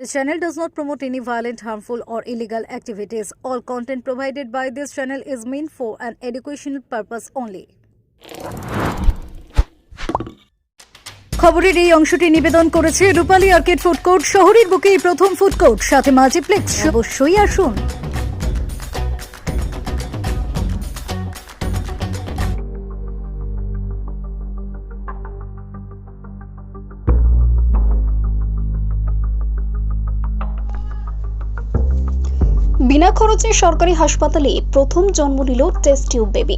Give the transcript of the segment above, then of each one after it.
This channel does not promote any violent, harmful, or illegal activities. All content provided by this channel is meant for an educational purpose only. খবরের এই অংশটি নিবেদন করেছে রূপালী arcade food court শহরের বুকে প্রথম food court সাথে multiplex অবশ্যই আসুন বিনা খরচে সরকারি হাসপাতালে প্রথম জন্ম নিল টেস্ট টিউব বেবি।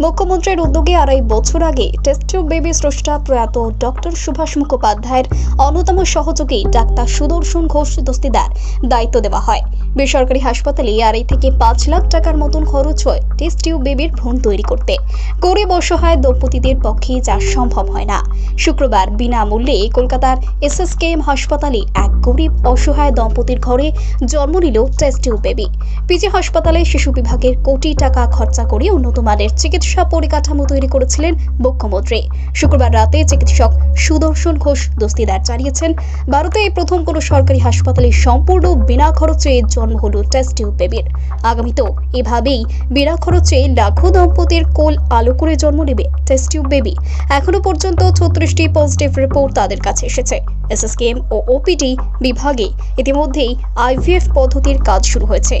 মুখ্যমন্ত্রীর উদ্যোগে আড়াই বছর আগে টেস্ট টিউব বেবি স্রষ্টা প্রয়াত ডক্টর সুভাষ মুখোপাধ্যায়ের অন্যতম সহযোগী ডাক্তার সুদর্শন ঘোষ দস্তিদার দায়িত্ব দেওয়া হয়। বেসরকারি হাসপাতালে আড়াই থেকে পাঁচ লাখ টাকার মতন খরচ হয় টেস্ট টিউব বেবির ভ্রূণ তৈরি করতে। গরিব অসহায় দম্পতিদের পক্ষে যা সম্ভব হয় না। শুক্রবার বিনামূল্যে কলকাতার এস এস এসএসকেএম হাসপাতালে এক গরিব অসহায় দম্পতির ঘরে জন্ম নিল টেস্ট টিউব বেবি। পিজি হাসপাতালে শিশু বিভাগের কোটি টাকা খরচা করে উন্নত মানের চিকিৎসা পরিকাঠামো তৈরি করেছিলেন মুখ্যমন্ত্রী। শুক্রবার রাতে চিকিৎসক সুদর্শন ঘোষ দস্তিদার জানিয়েছেন, ভারতে প্রথম কোনো সরকারি হাসপাতালে সম্পূর্ণ বিনা খরচে জন্ম হলো টেস্ট টিউব বেবির আগামীতেও এভাবেই বিনা খরচে লাখো দম্পতির কোল আলো করে জন্ম নেবে টেস্ট টিউব বেবি এখনও পর্যন্ত ছত্রিশটি পজিটিভ রিপোর্ট তাদের কাছে এসেছে। এসএসকেএম ও ওপিডি বিভাগে ইতিমধ্যেই আইভিএফ পদ্ধতির কাজ শুরু হয়েছে।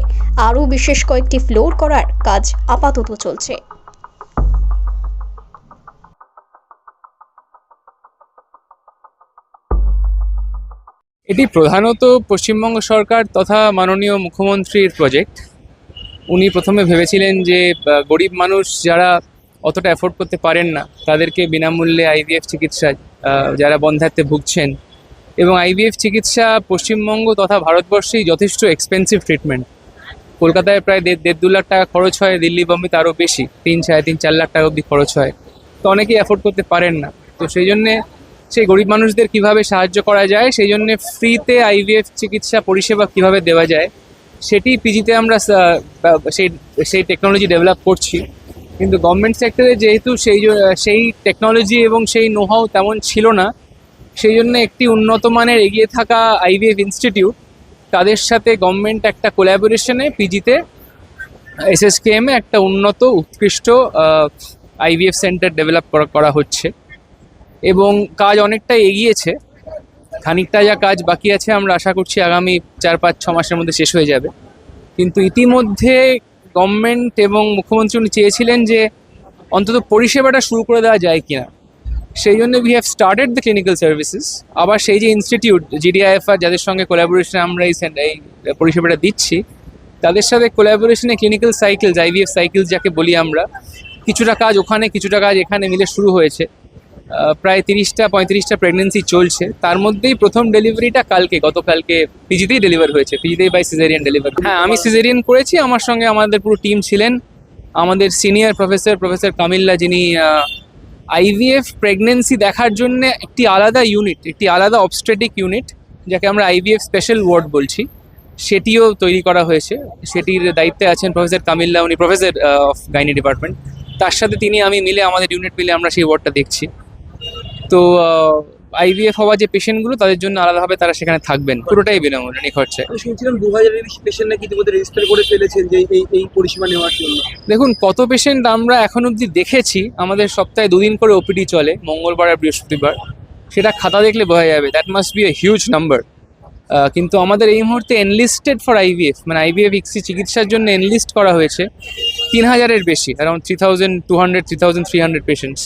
আরও বিশেষ কয়েকটি ফ্লোর করার কাজ আপাতত চলছে। এটি প্রধানত পশ্চিমবঙ্গ সরকার তথা মাননীয় মুখ্যমন্ত্রীর প্রজেক্ট উনি প্রথমে ভেবেছিলেন যে গরিব মানুষ যারা অতটা অ্যাফোর্ড করতে পারেন না, তাদেরকে বিনামূল্যে আইভিএফ চিকিৎসা যারা বন্ধাত্বে ভুগছেন। এবং আইভিএফ চিকিৎসা পশ্চিমবঙ্গ তথা ভারতবর্ষেই যথেষ্ট এক্সপেন্সিভ ট্রিটমেন্ট কলকাতায় প্রায় দেড় দেড় দু লাখ টাকা খরচ হয়, দিল্লি বোম্বেতে তারও বেশি, তিন, সাড়ে তিন, চার লাখ টাকা অবধি খরচ হয়। তো অনেকেই অ্যাফোর্ড করতে পারেন না। তো সেই জন্যে সেই গরিব মানুষদের কীভাবে সাহায্য করা যায়, সেই জন্য ফ্রিতে আইভিএফ চিকিৎসা পরিষেবা কীভাবে দেওয়া যায়, সেটি পিজিতে আমরা সেই সেই টেকনোলজি ডেভেলপ করছি। কিন্তু গভর্নমেন্ট সেক্টরে যেহেতু সেই সেই টেকনোলজি এবং সেই নোহাও তেমন ছিল না, সেই জন্য একটি উন্নত মানের এগিয়ে থাকা আইভিএফ ইনস্টিটিউট তাদের সাথে গভর্নমেন্ট একটা কোলাবোরেশনে পিজিতে এসএসকেএমে একটা উন্নত, উৎকৃষ্ট আইভিএফ সেন্টার ডেভেলপ করা হচ্ছে। এবং কাজ অনেকটা এগিয়েছে। খানিকটা যা কাজ বাকি আছে আমরা আশা করছি আগামী চার, পাঁচ, ছ মাসের মধ্যে শেষ হয়ে যাবে। কিন্তু ইতিমধ্যে গভর্নমেন্ট এবং মুখ্যমন্ত্রী উনি চেয়েছিলেন যে অন্তত পরিষেবাটা শুরু করে দেওয়া যায় কিনা। সেই জন্য we have started the clinical services আবার সেই যে ইনস্টিটিউট জিডিআইএফআর যাদের সঙ্গে কোলাবোরেশনে আমরা এই এই পরিষেবাটা দিচ্ছি, তাদের সাথে কোলাবোরেশনে ক্লিনিক্যাল সাইকেলস আইভিএফ সাইকেলস যাকে বলি আমরা, কিছুটা কাজ ওখানে, কিছুটা কাজ এখানে মিলে শুরু হয়েছে। প্রায় তিরিশটা, পঁয়ত্রিশটা প্রেগনেন্সি চলছে। তার মধ্যেই প্রথম ডেলিভারিটা কালকে, গতকালকে পিজিতেই ডেলিভার হয়েছে। পিজিতেই বাই সিজারিয়ান ডেলিভারি হ্যাঁ আমি সিজারিয়ান করেছি, আমার সঙ্গে আমাদের পুরো টিম ছিলেন। আমাদের সিনিয়র প্রফেসর প্রফেসর কামিল্লা, যিনি আইভিএফ প্রেগনেন্সি দেখার জন্য একটি আলাদা ইউনিট একটি আলাদা অবস্ট্রেটিক ইউনিট যাকে আমরা আইভিএফ স্পেশাল ওয়ার্ড বলছি, সেটিও তৈরি করা হয়েছে। সেটির দায়িত্বে আছেন প্রফেসর কামিল্লা, উনি প্রফেসর অফ গাইনি ডিপার্টমেন্ট তার সাথে তিনি, আমি মিলে, আমাদের ইউনিট মিলে আমরা সেই ওয়ার্ডটা দেখছি। তো আইভিএফ হওয়া যে পেশেন্টগুলো তাদের জন্য আলাদাভাবে তারা সেখানে থাকবেন। পুরোটাই বিনামূল্যে আমি শুনছিলাম দু হাজারের বেশি পেশেন্ট নাকি ইতিমধ্যে রেজিস্টার করে ফেলেছেন যে এই এই পরিষেবা নেওয়ার জন্য? দেখুন কত পেশেন্ট আমরা এখন অবধি দেখেছি আমাদের সপ্তাহে দুদিন করে ওপিডি চলে মঙ্গলবার আর বৃহস্পতিবার। সেটা খাতা দেখলে বোঝা যাবে that must be a huge number কিন্তু আমাদের এই মুহূর্তে এনলিস্টেড ফর আইভিএফ মানে আইভিএফ ইক্সি চিকিৎসার জন্য এনলিস্ট করা হয়েছে তিন হাজারের বেশি around three thousand two hundred three thousand three hundred patients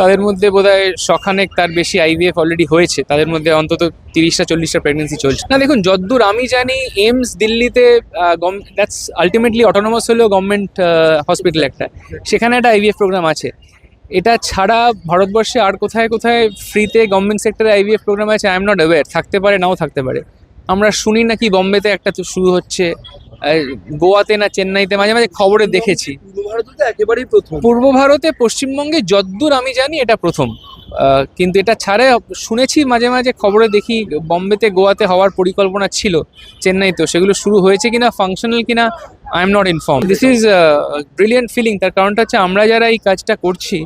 তাদের মধ্যে বোধহয় শখানেক তার বেশি আইভিএফ অলরেডি হয়েছে। তাদের মধ্যে অন্তত তিরিশটা, চল্লিশটা প্রেগনেন্সি চলছে। না, দেখুন, যদ্দূর আমি জানি এইমস দিল্লিতে দ্যাটস আলটিমেটলি অটোনোমাস হলেও গভর্নমেন্ট হসপিটাল একটা। সেখানে একটা আইভিএফ প্রোগ্রাম আছে। এটা ছাড়া ভারতবর্ষে আর কোথায় কোথায় ফ্রিতে গভর্নমেন্ট সেক্টরে আইভিএফ প্রোগ্রাম আছে আই এম নট অ্যাওয়্যার থাকতে পারে, নাও থাকতে পারে। আমরা শুনি নাকি বম্বেতে একটা তো শুরু হচ্ছে। গোয়াতে না চেন্নাইতে মাঝে মাঝে খবরে দেখেছি। পূর্ব ভারতে একেবারেই প্রথম। পূর্ব ভারতে পশ্চিমবঙ্গে যদ্দূর আমি জানি এটা প্রথম। কিন্তু এটা ছাড়া শুনেছি মাঝে মাঝে খবরে দেখি বম্বেতে গোয়াতে হওয়ার পরিকল্পনা ছিল চেন্নাইতেও। সেগুলো শুরু হয়েছে কিনা ফাংশনাল কিনা I am not inform this is brilliant feeling তার কারণটা হচ্ছে আমরা যারা এই কাজটা করছি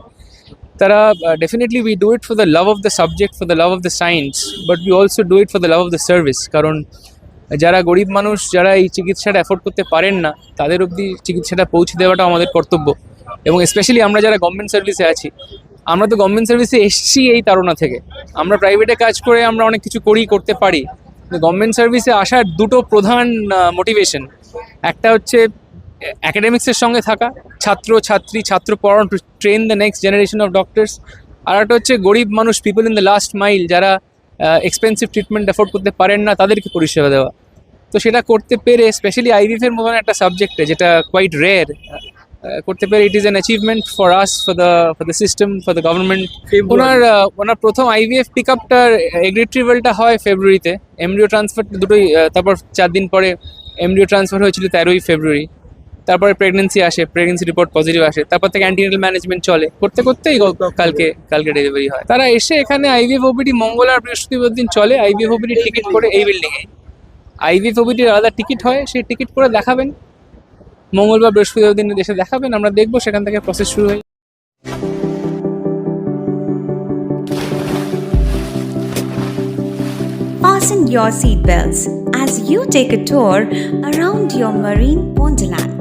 তারা definitely we do it for the love of the subject for the love of the science but we also do it for the love of the service কারণ যারা গরিব মানুষ, যারা এই চিকিৎসাটা অ্যাফোর্ড করতে পারেন না, তাদের অবধি চিকিৎসাটা পৌঁছে দেওয়াটা আমাদের কর্তব্য। এবং স্পেশালি আমরা যারা গভর্নমেন্ট সার্ভিসে আছি, আমরা তো গভর্নমেন্ট সার্ভিসে এসছি এই তাড়না থেকে। আমরা প্রাইভেটে কাজ করে আমরা অনেক কিছু করি করতে পারি। গভর্নমেন্ট সার্ভিসে আসার দুটো প্রধান মোটিভেশন একটা হচ্ছে অ্যাকাডেমিক্সের সঙ্গে থাকা, ছাত্র, ছাত্রী, ছাত্র পড়ানো to train the next generation of doctors আর একটা হচ্ছে গরিব মানুষ people in the last mile যারা এক্সপেন্সিভ ট্রিটমেন্ট অ্যাফোর্ড করতে পারেন না তাদেরকে পরিষেবা দেওয়া। তো সেটা করতে পেরে স্পেশালি আইভিএফের মতন একটা সাবজেক্টে যেটা কোয়াইট রেয়ার করতে পেরে it is an achievement for us for the for the system for the government ওনার ওনার প্রথম আইভিএফ পিক আপটার এগ্রিট্রিভেলটা হয় ফেব্রুয়ারিতে এমডিও ট্রান্সফার দুটোই তারপর চার দিন পরে এমডিও ট্রান্সফার হয়েছিল তেরোই ফেব্রুয়ারি তারপরে প্রেগনেন্সি আসে প্রেগনেন্সি রিপোর্ট পজিটিভ আসে, তারপর থেকে অ্যান্টিনাল ম্যানেজমেন্ট চলে। করতে করতেই কালকে কালকে ডেলিভারি হয়। তারা এসে এখানে আইভিএফ ওপিডি মঙ্গল আর বৃহস্পতিবার দিন চলে। আইভিএফ ওপিডি টিকিট করে এই বিল্ডিংয়ে আইভিএফ ওপিডির আলাদা টিকিট হয়, সেই টিকিট করে দেখাবেন। মঙ্গলবার, বৃহস্পতিবার দিন এসে দেখাবেন। আমরা দেখব, সেখান থেকে প্রসেস শুরু হয়। Fasten your seatbelts as you take a tour around your marine wonderland.